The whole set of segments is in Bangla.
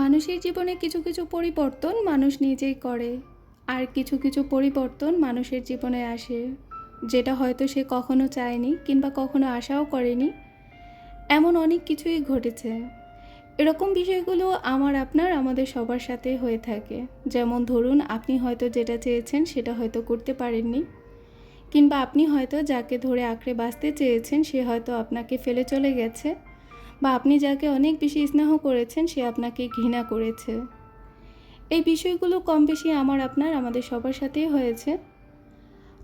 মানুষের জীবনে কিছু কিছু পরিবর্তন মানুষ নিজেই করে, আর কিছু কিছু পরিবর্তন মানুষের জীবনে আসে, যেটা হয়তো সে কখনো চায়নি কিংবা কখনো আশাও করেনি। এমন অনেক কিছুই ঘটেছে। এরকম বিষয়গুলো আমার, আপনার, আমাদের সবার সাথে হয়ে থাকে। যেমন ধরুন, আপনি হয়তো যেটা চেয়েছেন সেটা হয়তো করতে পারেননি, কিংবা আপনি হয়তো যাকে ধরে আঁকড়ে বাঁচতে চেয়েছেন সে হয়তো আপনাকে ফেলে চলে গেছে। বা আপনি যাকে অনেক বেশি স্নেহ করেছেন, সে আপনাকে ঘৃণা করেছে। এই বিষয়গুলো কম বেশি আমার, আপনার, আমাদের সবার সাথেই হয়েছে।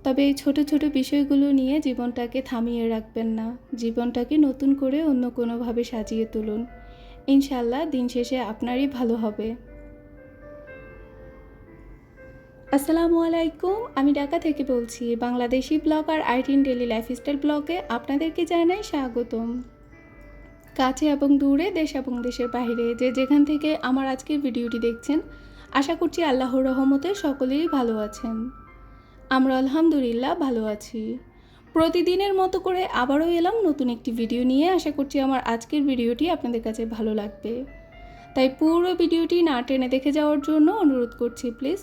তবে এই ছোট ছোট বিষয়গুলো নিয়ে জীবনটাকে থামিয়ে রাখবেন না। জীবনটাকে নতুন করে অন্য কোনোভাবে সাজিয়ে তুলুন। ইনশাল্লাহ দিন শেষে আপনারই ভালো হবে। আসসালামু আলাইকুম, আমি ঢাকা থেকে বলছি, বাংলাদেশি ব্লগ আর আইটিন ডেলি লাইফস্টাইল ব্লগে আপনাদেরকে জানাই স্বাগতম। কাছে এবং দূরে, দেশ এবং দেশের বাইরে যে যেখান থেকে আমার আজকের ভিডিওটি দেখছেন, আশা করছি আল্লাহর রহমতে সকলেই ভালো আছেন। আমরা আলহামদুলিল্লাহ ভালো আছি। প্রতিদিনের মতো করে আবারও এলাম নতুন একটি ভিডিও নিয়ে। আশা করছি আমার আজকের ভিডিওটি আপনাদের কাছে ভালো লাগবে। তাই পুরো ভিডিওটি না টেনে দেখে যাওয়ার জন্য অনুরোধ করছি, প্লিজ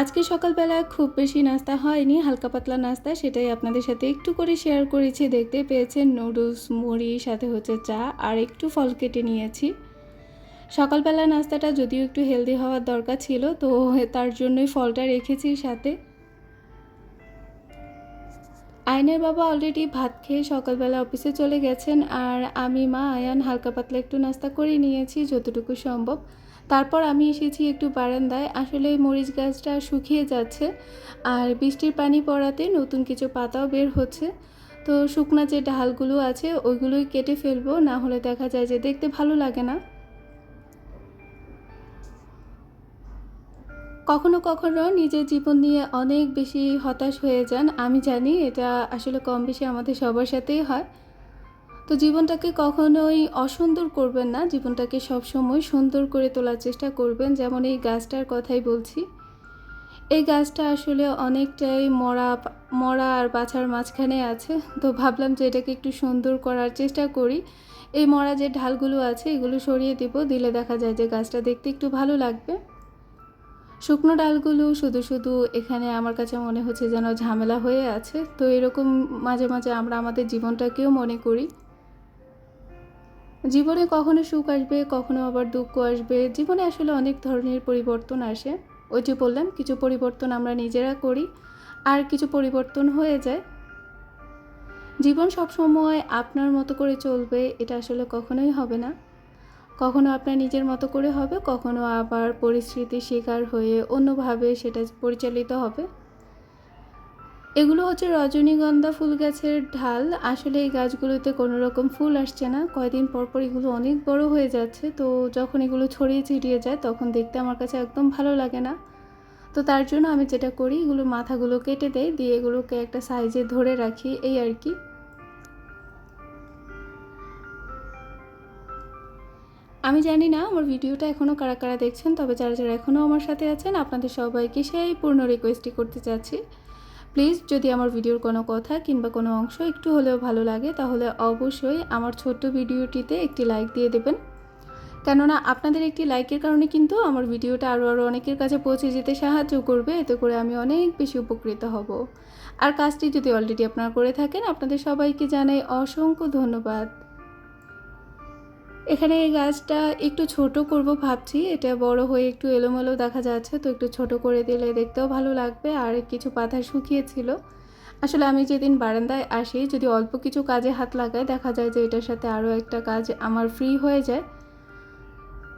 আজকে সকালবেলা খুব বেশি নাস্তা হয়নি, হালকা পাতলা নাস্তা, সেটাই আপনাদের সাথে একটু করে শেয়ার করেছি। দেখতে পেয়েছেন নুডলস মুড়ি, সাথে হচ্ছে চা, আর একটু ফল কেটে নিয়েছি। সকালবেলা নাস্তাটা যদিও একটু হেলদি হওয়ার দরকার ছিল, তো তার জন্যই ফলটা রেখেছি সাথে। আয়নের বাবা অলরেডি ভাত খেয়ে সকালবেলা অফিসে চলে গেছেন, আর আমি, মা, আয়ান হালকা পাতলা একটু নাস্তা করে নিয়েছি, যতটুকু সম্ভব। তারপর আমি এসেছি একটু বারান্দায়। আসলে মরিচ গাছটা শুকিয়ে যাচ্ছে আর বৃষ্টির পানি পড়াতে নতুন কিছু পাতাও বের হচ্ছে। তো শুকনা যে ডালগুলো আছে ওইগুলোই কেটে ফেলব, না হলে দেখা যায় যে দেখতে ভালো লাগে না। কখনো কখনো নিজের জীবন নিয়ে অনেক বেশি হতাশ হয়ে যান। আমি জানি এটা আসলে কম বেশি আমাদের সবার সাথেই হয়। তো জীবনটাকে কখনোই অসুন্দর করবেন না, জীবনটাকে সবসময় সুন্দর করে তোলার চেষ্টা করবেন। যেমন এই গাছটার কথাই বলছি। এই গাছটা আসলে অনেকটাই মরা মরা আর বাছার মাঝখানে আছে। তো ভাবলাম যে এটাকে একটু সুন্দর করার চেষ্টা করি। এই মরা যে ঢালগুলো আছে, এগুলো সরিয়ে দিব। দিলে দেখা যায় যে গাছটা দেখতে একটু ভালো লাগবে। শুকনো ডালগুলো শুধু শুধু এখানে আমার কাছে মনে হচ্ছে যেন ঝামেলা হয়ে আছে। তো এরকম মাঝে মাঝে আমরা আমাদের জীবনটাকেও মনে করি। জীবনে কখনো সুখ আসবে, কখনো আবার দুঃখ আসবে। জীবনে আসলে অনেক ধরনের পরিবর্তন আসে। ওই যে বললাম, কিছু পরিবর্তন আমরা নিজেরা করি, আর কিছু পরিবর্তন হয়ে যায়। জীবন সবসময় আপনার মতো করে চলবে, এটা আসলে কখনোই হবে না। কখনো আপনার নিজের মতো করে হবে, কখনো আবার পরিস্থিতির শিকার হয়ে অন্যভাবে সেটা পরিচালিত হবে। এগুলো হচ্ছে রজনীগন্ধা ফুল গাছের ঢাল। আসলে এই গাছগুলোতে কোনো রকম ফুল আসছে না। কয়দিন পর পর এগুলো অনেক বড় হয়ে যাচ্ছে। তো যখন এগুলো ছড়িয়ে ছিটিয়ে যায়, তখন দেখতে আমার কাছে একদম ভালো লাগে না। তো তার জন্য আমি যেটা করি, এগুলো মাথাগুলো কেটে দেই, দিয়ে এগুলোকে একটা সাইজে ধরে রাখি, এই আর কি। আমি জানি না আমার ভিডিওটা এখনও কারা কারা দেখছেন, তবে যারা যারা এখনও আমার সাথে আছেন, আপনাদের সবাইকে সেই পূর্ণ রিকোয়েস্টই করতে চাচ্ছি। প্লিজ যদি আমার ভিডিওর কোনো কথা কিংবা কোনো অংশ একটু হলেও ভালো লাগে, তাহলে অবশ্যই আমার ছোট্ট ভিডিওটিতে একটি লাইক দিয়ে দেবেন। কেননা আপনাদের একটি লাইকের কারণে কিন্তু আমার ভিডিওটা আরও আরও অনেকের কাছে পৌঁছে যেতে সাহায্য করবে, এতে করে আমি অনেক বেশি উপকৃত হব। আর কাজটি যদি অলরেডি আপনারা করে থাকেন, আপনাদের সবাইকে জানাই অসংখ্য ধন্যবাদ। এখানে এই গাছটা একটু ছোট করব ভাবছি। এটা বড় হয়ে একটু এলোমেলো দেখা যাচ্ছে, তো একটু ছোট করে দিলে দেখতেও ভালো লাগবে। আর কিছু পাতা শুকিয়েছিল আসলে আমি যেদিন বারান্দায় আসি, যদি অল্প কিছু কাজে হাত লাগাই, দেখা যায় যে এটার সাথে আরও একটা কাজ আমার ফ্রি হয়ে যায়।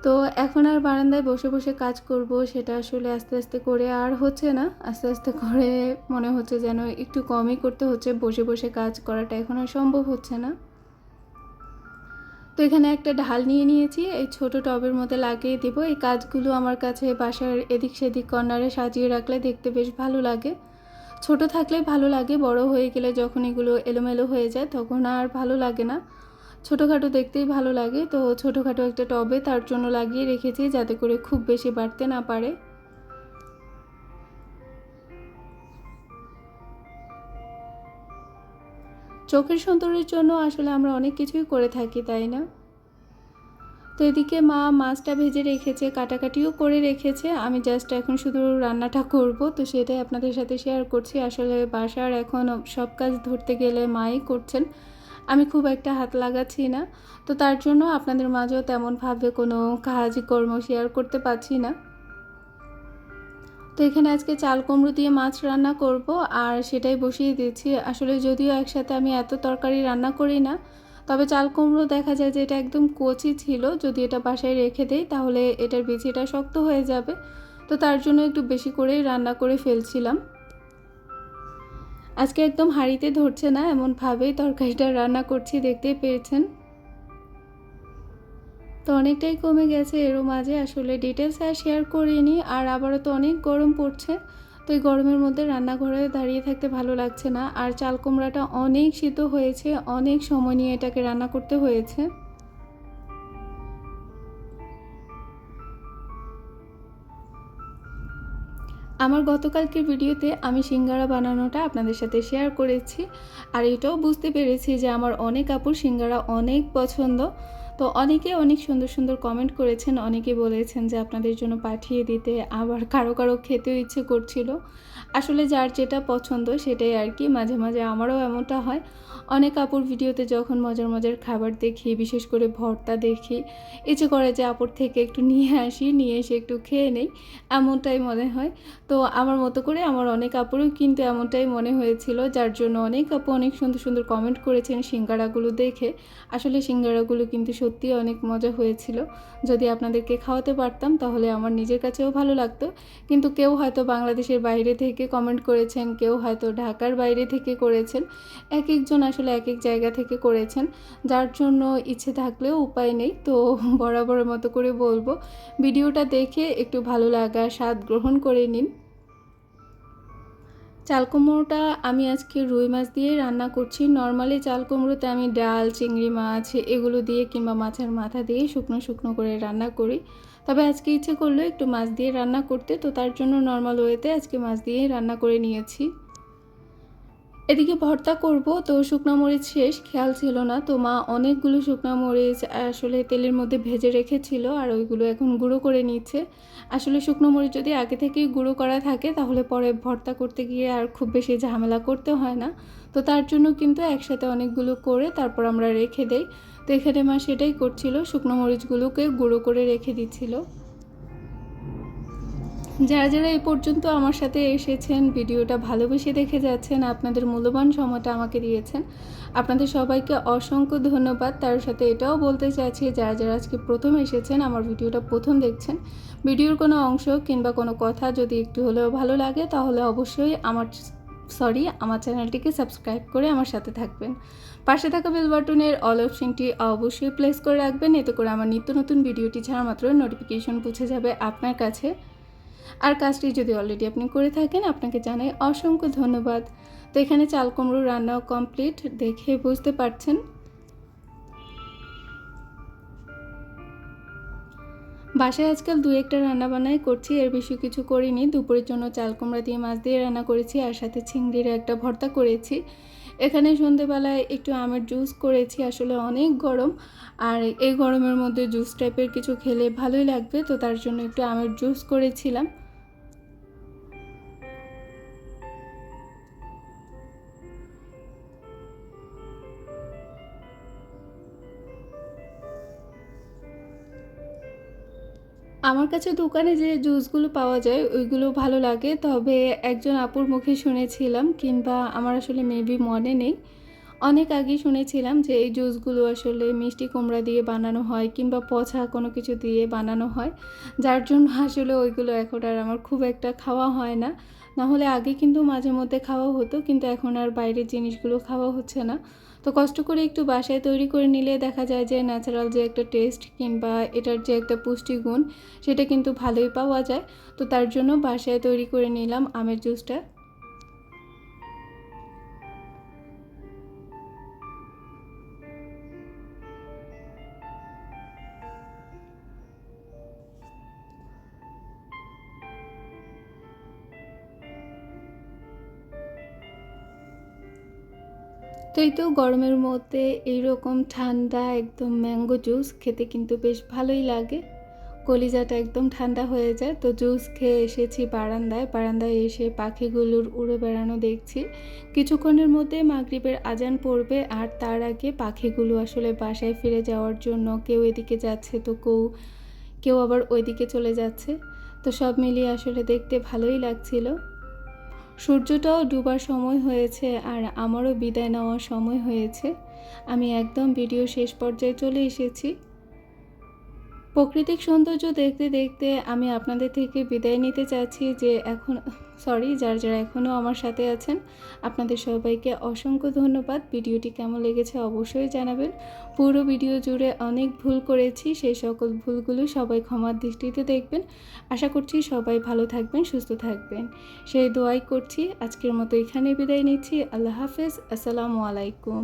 তো এখন আর বারান্দায় বসে বসে কাজ করব, সেটা আসলে আস্তে আস্তে করে আর হচ্ছে না। আস্তে আস্তে করে মনে হচ্ছে যেন একটু কমই করতে হচ্ছে, বসে বসে কাজ করাটা এখন আর সম্ভব হচ্ছে না। তো এখানে একটা ঢাল নিয়ে নিয়েছি, এই ছোট টবের মধ্যে লাগিয়ে দেব। এই কাজগুলো আমার কাছে বাসার এদিক সেদিক কর্নারে সাজিয়ে রাখলে দেখতে বেশ ভালো লাগে। ছোট থাকলে ভালো লাগে, বড় হয়ে গেলে যখন এগুলো এলোমেলো হয়ে যায় তখন আর ভালো লাগে না। ছোটোখাটো দেখতেই ভালো লাগে, তো ছোটোখাটো একটা টবে তার জন্য লাগিয়ে রেখেছি যাতে করে খুব বেশি বাড়তে না পারে। চোখের সৌন্দর্যের জন্য আসলে আমরা অনেক কিছুই করে থাকি, তাই না? তো এদিকে মা মাছটা ভেজে রেখেছে, কাটাকাটিও করে রেখেছে। আমি জাস্ট এখন শুধু রান্নাটা করব, তো সেটাই আপনাদের সাথে শেয়ার করছি। আসলে বাসার এখন সব কাজ ধরতে গেলে মাই করছেন। আমি খুব একটা হাত লাগাচ্ছি না। তো তার জন্য আপনাদের মাঝেও তেমনভাবে কোনো কাজ কর্ম শেয়ার করতে পারছি না। তো এখানে আজকে চাল কুমড়ো দিয়ে মাছ রান্না করব আর সেটাই বসিয়ে দিয়েছি আসলে যদিও একসাথে আমি এত তরকারি রান্না করি না, তবে চাল কুমড়ো দেখা যায় যে এটা একদম কচি ছিল, যদি এটা বাসায় রেখে দেই তাহলে এটার বিচিটা শক্ত হয়ে যাবে। তো তার জন্য একটু বেশি করেই রান্না করে ফেলছিলাম। আজকে একদম হাঁড়িতে ধরছে না, এমনভাবেই তরকারিটা রান্না করছি, দেখতেই পেয়েছেন। তো অনেকটাই কমে গেছে এরও মাঝে। আসলে ডিটেলস আর শেয়ার করিনি, আর আবারও তো অনেক গরম পড়ছে। তো এই গরমের মধ্যে রান্নাঘরে দাঁড়িয়ে থাকতে ভালো লাগছে না। আর চাল কুমড়াটা অনেক সিদ্ধ হয়েছে, অনেক সময় নিয়ে এটাকে রান্না করতে হয়েছে। আমার গতকালকের ভিডিওতে আমি সিঙ্গারা বানানোটা আপনাদের সাথে শেয়ার করেছি। আর এটাও বুঝতে পেরেছি যে আমার অনেক আপুর সিঙ্গারা অনেক পছন্দ। তো অনেকে অনেক সুন্দর সুন্দর কমেন্ট করেছেন অনেকে বলেছেন যে আপনাদের জন্য পাঠিয়ে দিতে আবার কারও কারও খেতেও ইচ্ছে করছিল। আসলে যার যেটা পছন্দ সেটাই আর কি, মাঝে মাঝে আমারও এমনটা হয়। অনেক আপুর ভিডিওতে যখন মজার মজার খাবার দেখি, বিশেষ করে ভর্তা দেখি, ইচ্ছে করে যে আপুর থেকে একটু নিয়ে আসি, নিয়ে এসে একটু খেয়ে নেই, এমনটাই মনে হয়। তো আমার মতো করে আমার অনেক আপুরও কিন্তু এমনটাই মনে হয়েছিল, যার জন্য অনেক আপু অনেক সুন্দর সুন্দর কমেন্ট করেছেন সিঙ্গারাগুলো দেখে। আসলে সিঙ্গারাগুলো কিন্তু সত্যি অনেক মজা হয়েছিল। যদি আপনাদেরকে খাওয়াতে পারতাম, তাহলে আমার নিজের কাছেও ভালো লাগতো। কিন্তু কেউ হয়তো বাংলাদেশের বাইরে থেকে কমেন্ট করেছেন, কেউ হয়তো ঢাকার বাইরে থেকে করেছেন। এক একজন আসলে এক এক জায়গা থেকে করেছেন। যার জন্য ইচ্ছে থাকলেও উপায় নেই, তো বরাবরের মতো করে বলব। ভিডিওটা দেখে একটু ভালো লাগা, স্বাদ গ্রহণ করে নিন। চাল কুমড়োটা আমি আজকে রুই মাছ দিয়ে রান্না করছি। নর্মালি চাল কুমড়োতে আমি ডাল, চিংড়ি মাছ এগুলো দিয়ে কিংবা মাছের মাথা দিয়ে শুকনো শুকনো করে রান্না করি। তবে আজকে ইচ্ছে করল একটু মাছ দিয়ে রান্না করতে, তো তার জন্য নর্মাল ওয়েতে আজকে মাছ দিয়ে রান্না করে নিয়েছি। এদিকে ভর্তা করব, তো শুকনো মরিচ শেষ, খেয়াল ছিল না। তো মা অনেকগুলো শুকনো মরিচ, আসলে তেলের মধ্যে ভেজে রেখেছিল, আর ওইগুলো এখন গুঁড়ো করে নিচ্ছে। আসলে শুকনো মরিচ যদি আগে থেকেই গুঁড়ো করা থাকে, তাহলে পরে ভর্তা করতে গিয়ে আর খুব বেশি ঝামেলা করতে হয় না। তো তার জন্য কিন্তু একসাথে অনেকগুলো করে তারপর আমরা রেখে দেই। তো এখানে মা সেটাই করছিল, শুকনো মরিচগুলোকে গুঁড়ো করে রেখে দিচ্ছিল। যারা যারা এ পর্যন্ত আমার সাথে এসেছেন, ভিডিওটা ভালোবেসে দেখে যাচ্ছেন, আপনাদের মূল্যবান সময়টা আমাকে দিয়েছেন, আপনাদের সবাইকে অসংখ্য ধন্যবাদ। তার সাথে এটাও বলতে চাইছি, যারা যারা আজকে প্রথম এসেছেন, আমার ভিডিওটা প্রথম দেখছেন, ভিডিওর কোনো অংশ কিংবা কোনো কথা যদি একটু হলেও ভালো লাগে, তাহলে অবশ্যই আমার, সরি, আমার চ্যানেলটিকে সাবস্ক্রাইব করে আমার সাথে থাকবেন। পাশে থাকা বেল বাটনের অল অপশনটি অবশ্যই প্লেস করে রাখবেন, এতে করে আমার নিত্য নতুন ভিডিওটি ছাড়া মাত্র নোটিফিকেশন পৌঁছে যাবে আপনার কাছে। আর কাজটি যদি অলরেডি আপনি করে থাকেন, আপনাকে জানাই অসংখ্য ধন্যবাদ। তো এখানে চাল কুমড়ো রান্নাও কমপ্লিট দেখে বুঝতে পারছেন। বাসায় আজকাল দু একটা রান্না বান্নাই করছি, এর বেশি কিছু করিনি। দুপুরের জন্য চাল কুমড়া দিয়ে মাছ দিয়ে রান্না করেছি, আর সাথে চিংড়ির একটা ভর্তা করেছি। এখানে সন্ধেবেলায় একটু আমের জুস করেছি, আসলে অনেক গরম। আর এই গরমের মধ্যে জুস টাইপের কিছু খেলে ভালোই লাগবে, তো তার জন্য একটু আমের জুস করেছিলাম। আমার কাছে দোকানে যে জুসগুলো পাওয়া যায়, ওইগুলো ভালো লাগে। তবে একজন আপুর মুখে শুনেছিলাম কিংবা আমার আসলে মেবি মনে নেই। অনেক আগেই শুনেছিলাম যে এই জুসগুলো আসলে মিষ্টি কুমড়া দিয়ে বানানো হয় কিংবা পচা কোনো কিছু দিয়ে বানানো হয়। যার জন্য আসলে ওইগুলো এখন আর আমার খুব একটা খাওয়া হয় না। নাহলে আগে কিন্তু মাঝে মধ্যে খাওয়া হতো, কিন্তু এখন আর বাইরের জিনিসগুলো খাওয়া হচ্ছে না। তো কষ্ট করে একটু বাসায় তৈরি করে নিলে দেখা যায় যে ন্যাচারাল যে একটা টেস্ট কিংবা এটার যে একটা পুষ্টিগুণ, সেটা কিন্তু ভালোই পাওয়া যায়। তো তার জন্য বাসায় তৈরি করে নিলাম আমের জুসটা। তো এই তো গরমের মধ্যে এইরকম ঠান্ডা একদম ম্যাঙ্গো জুস খেতে কিন্তু বেশ ভালোই লাগে। কলিজাটা একদম ঠান্ডা হয়ে যায়। তো জুস খেয়ে এসেছি বারান্দায়। বারান্দায় এসে পাখিগুলোর উড়ে বেড়ানো দেখছি। কিছুক্ষণের মধ্যে মাগরিবের আজান পড়বে আর তার আগে পাখিগুলো আসলে বাসায় ফিরে যাওয়ার জন্য কেউ এদিকে যাচ্ছে, তো কেউ কেউ আবার ওইদিকে চলে যাচ্ছে। তো সব মিলিয়ে আসলে দেখতে ভালোই লাগছিল। সূর্যটাও ডুবার সময় হয়েছে আর আমারও বিদায় নেওয়ার সময় হয়েছে। আমি একদম ভিডিও শেষ পর্যায়ে চলে এসেছি। প্রাকৃতিক সৌন্দর্য দেখতে দেখতে আমি আপনাদের থেকে বিদায় নিতে চাচ্ছি যে এখন সরি যার যারা এখনও আমার সাথে আছেন, আপনাদের সবাইকে অসংখ্য ধন্যবাদ। ভিডিওটি কেমন লেগেছে অবশ্যই জানাবেন। পুরো ভিডিও জুড়ে অনেক ভুল করেছি, সেই সকল ভুলগুলো সবাই ক্ষমার দৃষ্টিতে দেখবেন। আশা করছি সবাই ভালো থাকবেন, সুস্থ থাকবেন। সেই দোয়াই করছি। আজকের মতো এখানে বিদায় নিচ্ছি। আল্লাহ হাফেজ। আসসালামু আলাইকুম।